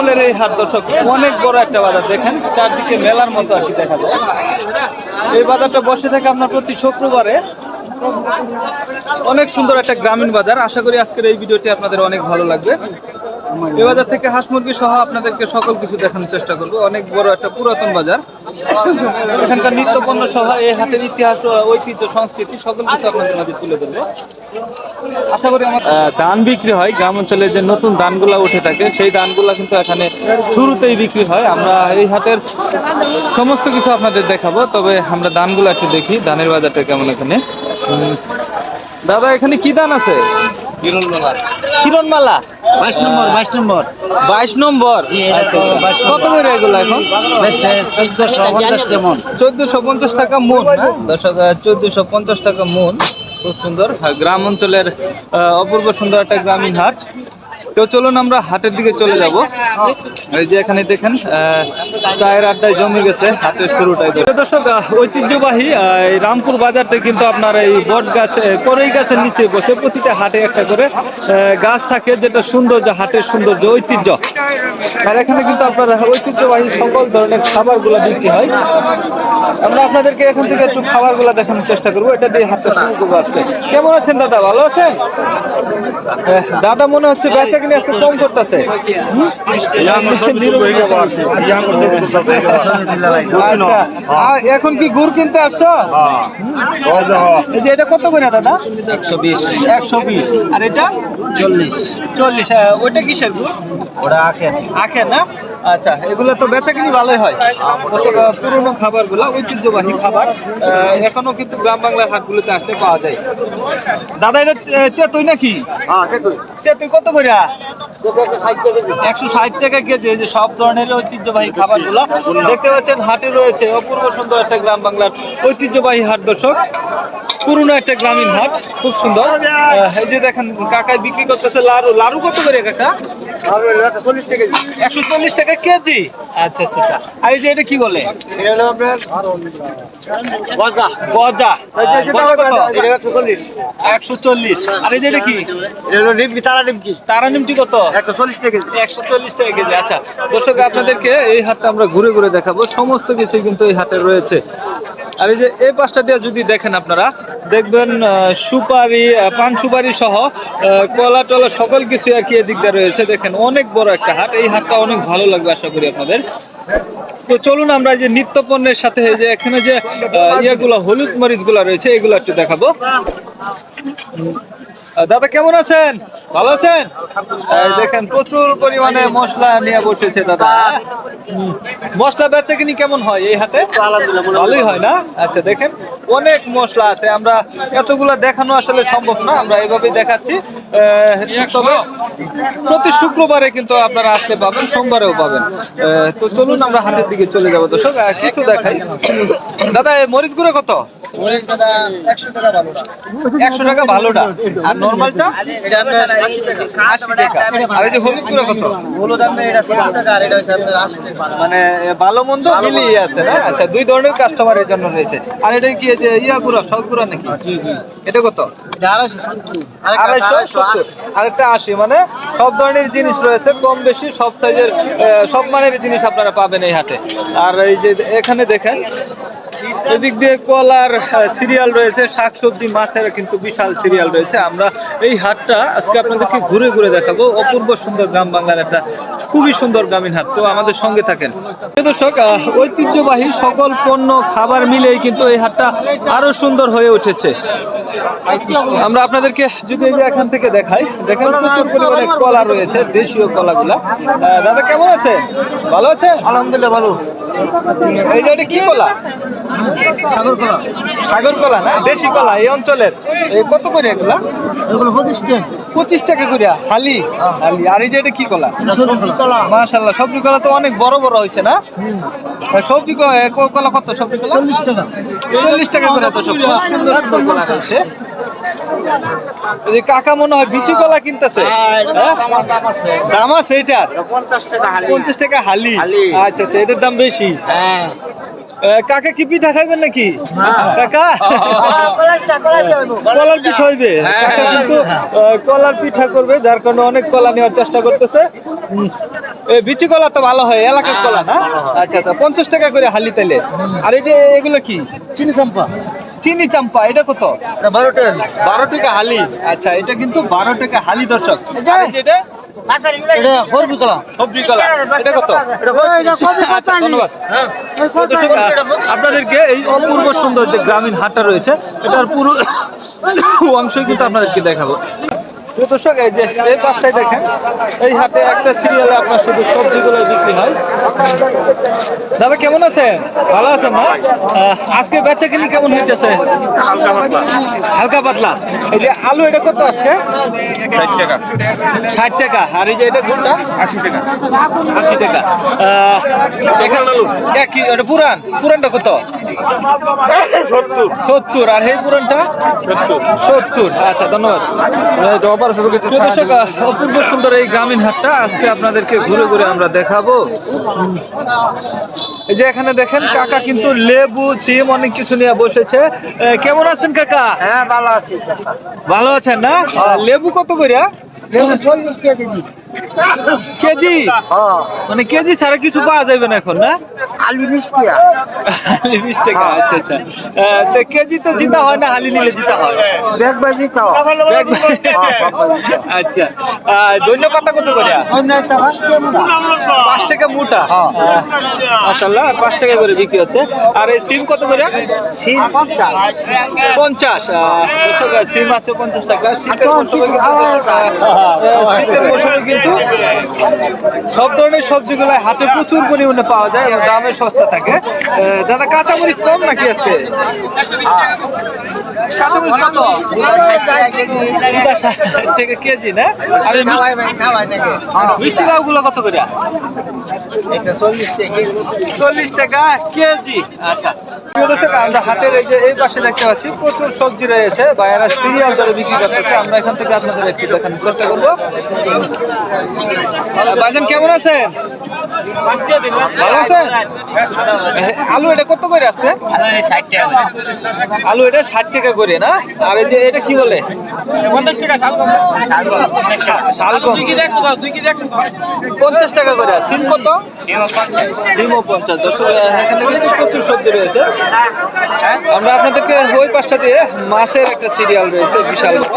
ফুলের এই হাট দর্শক, অনেক বড় একটা বাজার। দেখেন, চারদিকে মেলার মতো আর কি দেখা যায় এই বাজারটা বসে থাকে আপনার প্রতি শুক্রবারে অনেক সুন্দর একটা গ্রামীণ বাজার। আশা করি আজকের এই ভিডিওটি আপনাদের অনেক ভালো লাগবে। এ বাজার থেকে হাঁস মুরগি সহ আপনাদেরকে সকল কিছু দেখানোর চেষ্টা করব। অনেক বড় একটা পুরাতন বাজার। এখানকার নিত্য পণ্য সহ এই হাটের ইতিহাস ও ঐতিহ্য সংস্কৃতি সকল কিছু আপনাদের মাঝে তুলে ধরবো। আশা করি আমার ধান বিক্রি হয় গ্রাম অঞ্চলে যে নতুন ধানগুলা উঠে থাকে সেই ধানগুলা কিন্তু এখানে শুরুতেই বিক্রি হয়। আমরা এই হাটের সমস্ত কিছু আপনাদের দেখাবো তবে আমরা ধানগুলো একটু দেখি ধানের বাজারটা কেমন এখানে। দাদা এখানে কি ধান আছে? কিরণমালা বাইশ নম্বর বাইশ নম্বর। বাইশ নম্বর। কত করে এগুলো এখন? চোদ্দশো পঞ্চাশ মন চোদ্দশো পঞ্চাশ টাকা মন না দর্শক চোদ্দশো পঞ্চাশ টাকা মন খুব সুন্দর। গ্রাম অঞ্চলের অপূর্ব সুন্দর একটা গ্রামীণ হাট। তো চলুন আমরা হাটের দিকে চলে যাব। এই যে এখানে দেখেন চায়ের আড্ডায় জমে গেছে হাটের শুরুটাই। দর্শক ঐতিহ্যবাহী এই রামপুর বাজারটা কিন্তু আপনার এই বট গাছ কড়ই গাছের নিচে বসে প্রতিটা হাটে একটা করে গাছ থাকে যেটা সৌন্দর্য, হাটের সৌন্দর্য, ঐতিহ্য। আর এখানে কিন্তু আপনার ঐতিহ্যবাহী সকল ধরনের খাবারগুলো বিক্রি হয়। আমরা আপনাদেরকে এখান থেকে একটু খাবারগুলো দেখানোর চেষ্টা করব। এটা দিয়ে হাতটা শুরু করব আজকে। কেমন আছেন দাদা, ভালো আছেন? দাদা মনে হচ্ছে বেচা আজকে কম করতেছে। আচ্ছা। এখন কি গুড় কিনতে আসছো? এই যে এটা কত করে দাদা? একশো বিশ। একশো বিশ। আর এটা? চল্লিশ। চল্লিশ। হ্যাঁ ওইটা কিসের গুড়? ওটা আখের। আখের না? আচ্ছা এগুলো তো বেচা কিনি ভালোই হয়। পুরনো খাবারগুলো ঐতিহ্যবাহী খাবার এখনও কিন্তু গ্রাম বাংলার হাটগুলোতে আসলে পাওয়া যায়। দাদা এটা তেঁতুই নাকি? তেঁতুই। কত করে? একশো ষাট টাকা কেজি যে সব ধরনের ঐতিহ্যবাহী খাবারগুলো। দেখতে পাচ্ছেন হাটে রয়েছে অপূর্ব সুন্দর একটা গ্রাম বাংলার ঐতিহ্যবাহী হাট দর্শক। পুরনো একটা গ্রামীণ হাট খুব সুন্দর। এই যে দেখেন কাকায় বিক্রি করতেছে লাড়ু লাড়ু কত করে কাকা? একশো চল্লিশ টাকা কেজি? আচ্ছা আচ্ছা আচ্ছা। আর এই যে এটা কি বলে? এটা হলো আপনার গজা। গজা। একশো চল্লিশ। আর এই যে এটা কি? ডিমকি তারা ডিমকি তারা নিমটি কত? একশো চল্লিশ টাকা একশো চল্লিশ টাকা কেজি। আচ্ছা দর্শক আপনাদেরকে এই হাটটা আমরা ঘুরে ঘুরে দেখাবো। সমস্ত কিছু কিন্তু এই হাটে রয়েছে। আর এই যে এই পাশটা দিয়ে যদি দেখেন আপনারা, দেখবেন সুপারি পান সুপারি সহ কলা টলা সকল কিছু আর কি এদিক দিয়ে রয়েছে। দেখেন, অনেক বড় একটা হাট। এই হাটটা অনেক ভালো লাগবে আশা করি আপনাদের। তো চলুন আমরা এই যে নিত্য পণ্যের সাথে যে এখানে যে ইয়েগুলো, হলুদ মরিচগুলা রয়েছে, এগুলো একটু দেখাবো। দাদা কেমন আছেন? ভালো আছেন? দেখেন প্রচুর পরিমাণে মশলা নিয়ে বসেছে দাদা। মশলা বেচা কিনি কেমন হয় এই হাটে? ভালোই হয় না? আচ্ছা দেখেন অনেক মশলা আছে। আমরা এতগুলা দেখানো আসলে সম্ভব না আমরা এইভাবেই দেখাচ্ছি। তবে প্রতি শুক্রবারে কিন্তু আপনারা আসতে পাবেন সোমবারেও পাবেন। তো চলুন আমরা হাতের দিকে চলে যাব দর্শক। কিছু দেখাই। দাদা এই মরিচ গুঁড়ো কত? একশো টাকা ভালো। একশো টাকা ভালোটা। আর নর্মালটা? এটা আপনার আশি টাকা আর এই যে হলুদ কত? হলো দাম এটা টাকা আর এটা হচ্ছে আপনার আশি টাকা মানে ভালো মন্দ। মিলিয়ে আছে না? আচ্ছা দুই ধরনের কাস্টমারের জন্য রয়েছে। আর এটা কি এই যে ইয়া গুঁড়া সব গুঁড়া নাকি? জি জি। এটা কত? আরেকটা আশি। মানে সব ধরনের জিনিস রয়েছে কম বেশি সব সাইজের সব মানের জিনিস আপনারা পাবেন এই হাটে। আর এই যে এখানে দেখেন এদিক দিয়ে কলার সিরিয়াল রয়েছে শাকসবজি মাছের কিন্তু বিশাল সিরিয়াল রয়েছে। আমরা এই হাটটা আজকে আপনাদেরকে ঘুরে ঘুরে দেখাবো। অপূর্ব সুন্দর গ্রাম বাংলার একটা খুবই সুন্দর গ্রামীণ হাট। তো আমাদের সঙ্গে থাকেন। দর্শক ঐতিহ্যবাহী সকল পণ্য খাবার মিলেই কিন্তু এই হাটটা আরও সুন্দর হয়ে উঠেছে। আমরা আপনাদেরকে যদি এই যে এখান থেকে দেখাই দেখেন প্রচুর পরিমাণে কলা রয়েছে দেশীয় কলাগুলা। দাদা কেমন আছে ভালো আছে আলহামদুলিল্লাহ ভালো। এই যে এটা কি কলা? সাগর কলা না? দেশি কলা এই অঞ্চলের। এই কত করে এগুলা? এগুলো পঁচিশ টাকা। পঁচিশ টাকা করে হালি। হালি। আর এই যে এটা কি কলা? মাশাল্লাহ সবজি কলা। তো অনেক বড় বড় হয়েছে না? সবজি কলা কত সবজি কলা? চল্লিশ টাকা। চল্লিশ টাকা করে তো সব সুন্দর কলা যে কাকা মনে হয় বিচি কলা কিনতেছে? দাম আছে এটার? পঞ্চাশ টাকা হালি। হালি। হালি। আচ্ছা আচ্ছা এটার দাম বেশি? হ্যাঁ। কাকা কি পিঠা খাইবেন নাকি? কাকা? কলার পিঠা হইবে। কিন্তু কলার পিঠা করবে যার কারণে অনেক কলা নেওয়ার চেষ্টা করতেছে। বিচি কলা তো ভালো হয় এলাকার কলা না? আচ্ছা আচ্ছা পঞ্চাশ টাকা করে হালি তাইলে। আর এই যে এগুলো কি? চিনি চাম্পা। চিনি চাম্পা এটা কত? বারো টাকা বারো টাকা হালি। আচ্ছা এটা কিন্তু বারো টাকা হালি দর্শক। আর এই যে এটা? এটা ফরবি কলা সবজি কলা এটা কত? ধন্যবাদ। দর্শক, আহ, আপনাদেরকে এই অপূর্ব সুন্দর যে গ্রামীণ হাটটা রয়েছে এটার পুরো অংশই কিন্তু আপনাদেরকে দেখাবো। দর্শক এই যে এই পাশটাই দেখেন এই হাটে একটা সিরিয়ালে আপনার শুধু সবজিগুলো বিক্রি হয়। দাদা কেমন আছেন? ভালো আছেন না আজকে বেচা কিনি কেমন হইতেছে? হালকা পাতলা। এই যে আলু এটা কত আজকে? ষাট টাকা। ষাট টাকা। আর এই যে এটা কোনটা আশি টাকা। আশি টাকা। আহ, এখানে আলু। একই ওটা পুরান? পুরানটা কত? সত্তর। সত্তর। আর এই পুরানটা? সত্তর। আচ্ছা ধন্যবাদ। বারোশো অপূর্ব সুন্দর এই গ্রামীণ হাটটা। আজকে আপনাদেরকে ঘুরে ঘুরে আমরা দেখাবো। এই যে এখানে দেখেন কাকা কিন্তু লেবু চিম অনেক কিছু নিয়ে বসেছে। কেমন আছেন কাকা? হ্যাঁ ভালো আছি। ভালো আছেন না? লেবু কত করে চল্লিশ টাকা কেজি। কেজি? হ্যাঁ। মানে কেজি ছাড়া কিছু পাওয়া যাবে না এখন না? আলি বিশ টাকা হালি বিশ টাকা আচ্ছা। আচ্ছা তো কেজি তো জিতা হয় না হালি নিলে জিতা হয়? ব্যাগ তো আচ্ছা। পাতা কত করে? পাঁচ টাকা মোটা। মাসাল্লাহ পাঁচ টাকা করে বিক্রি হচ্ছে। আর এই সিম কত করে? সিম পঞ্চাশ। পঞ্চাশ। সিম আছে পঞ্চাশ টাকা। শীতের মৌসুমে কিন্তু, সব ধরনের সবজিগুলো হাটে প্রচুর পরিমাণে পাওয়া যায় এবং দামে সস্তা থাকে। দাদা কাঁচামরিচ কম নাকি আছে? টাকা কেজি না? আর এই মিষ্টি- মিষ্টি লাউ গুলো কত করে? চল্লিশ টাকা কেজি। আচ্ছা প্রিয় দর্শক, আমরা হাটের এই যে এই পাশে দেখতে পাচ্ছি প্রচুর সবজি রয়েছে। বাইরা সিরিয়াল ধরে বিক্রি করতেছে। আমরা এখান থেকে আপনাদের একটু দেখানোর চেষ্টা করব। ভাইজান কেমন আছেন? ভালো আলু এটা কত করে আছে আলু এটা ষাট টাকা করে না? আর এই যে এটা কি বলে? শালগম পঞ্চাশ টাকা করে। সিম কত? সিমও পঞ্চাশ। দর্শক এখানে প্রচুর সবজি রয়েছে। আমরা আপনাদেরকে ওই পাশটা দিয়ে মাছের একটা সিরিয়াল রয়েছে বিশাল বড়।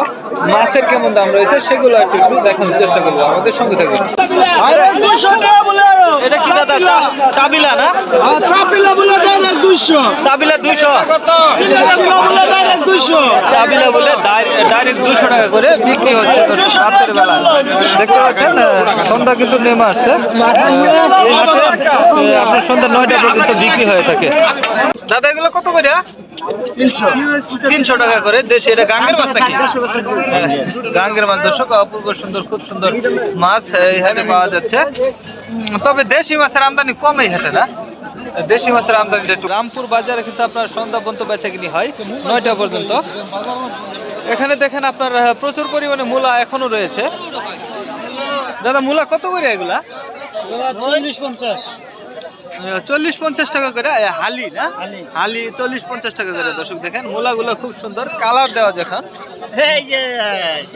মাছের কেমন দাম রয়েছে সেগুলো একটু একটু দেখানোর চেষ্টা করব। আমাদের সঙ্গে থাকবে এটা কি দাদা চাবিলা না? চাপিলা বলে ডাইরেক্ট দুশো চাবিলা দুইশো? বলে ডাইরেক্ট দুশো চাবিলা বলে ডাইরেক্ট দুশো টাকা করে বিক্রি হচ্ছে তো রাতের বেলা। দেখতে পাচ্ছেন সন্ধ্যা কিন্তু নেমে আসছে। আপনার সন্ধ্যা নয়টা পর্যন্ত বিক্রি হয়ে থাকে। দাদা এগুলো কত করে তিনশো। টাকা করে দেশে এটা গাঙ্গের মাছ নাকি? হ্যাঁ, গাঙ্গের মাছ দর্শক অপূর্ব সুন্দর খুব সুন্দর মাছ এই হাটে পাওয়া যাচ্ছে। উম, তবে দেশি মাছের আমদানি কমেই হেঁটে না। দেশি মাছের আমদানিটা একটু রামপুর বাজারে কিন্তু আপনার সন্ধ্যা পর্যন্ত বেচাকিনি হয় নয়টা পর্যন্ত। এখানে দেখেন আপনার প্রচুর পরিমাণে মূলা এখনও রয়েছে। দাদা মূলা কত করে এগুলা চল্লিশ পঞ্চাশ। চল্লিশ পঞ্চাশ টাকা করে হালি না? হালি। চল্লিশ পঞ্চাশ টাকা করে দর্শক দেখেন। মূলাগুলো খুব সুন্দর কালার দেওয়া যখন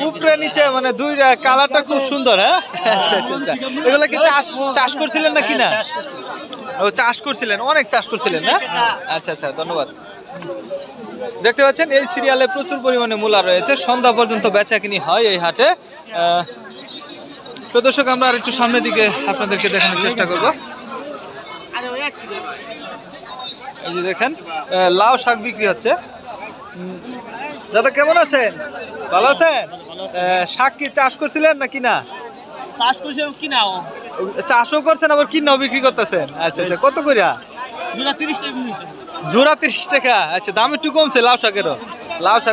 উপরে নিচে মানে দুই কালারটা খুব সুন্দর হ্যাঁ? আচ্ছা আচ্ছা আচ্ছা। এগুলো কি চাষ চাষ করছিলেন নাকি না? ও চাষ করছিলেন অনেক চাষ করছিলেন না? আচ্ছা আচ্ছা ধন্যবাদ। দেখতে পাচ্ছেন এই সিরিয়ালে প্রচুর পরিমাণে মূলা রয়েছে। সন্ধ্যা পর্যন্ত বেচা কিনি হয় এই হাটে। তো দর্শক আমরা আর একটু সামনের দিকে আপনাদেরকে দেখানোর চেষ্টা করব। এই যে দেখেন লাউ শাক বিক্রি হচ্ছে। দাদা কেমন আছেন? ভালো আছেন? শাক কি চাষ করছিলেন নাকি না চাষ করছে কিনা চাষও করছেন আবার কিনাও বিক্রি করতেছেন? আচ্ছা আচ্ছা কত করিয়া দুটা তিরিশ টাকা জোড়া তিরিশ টাকা। আচ্ছা দাম একটু কমছে লাউ শাকেরও। লাউ শাক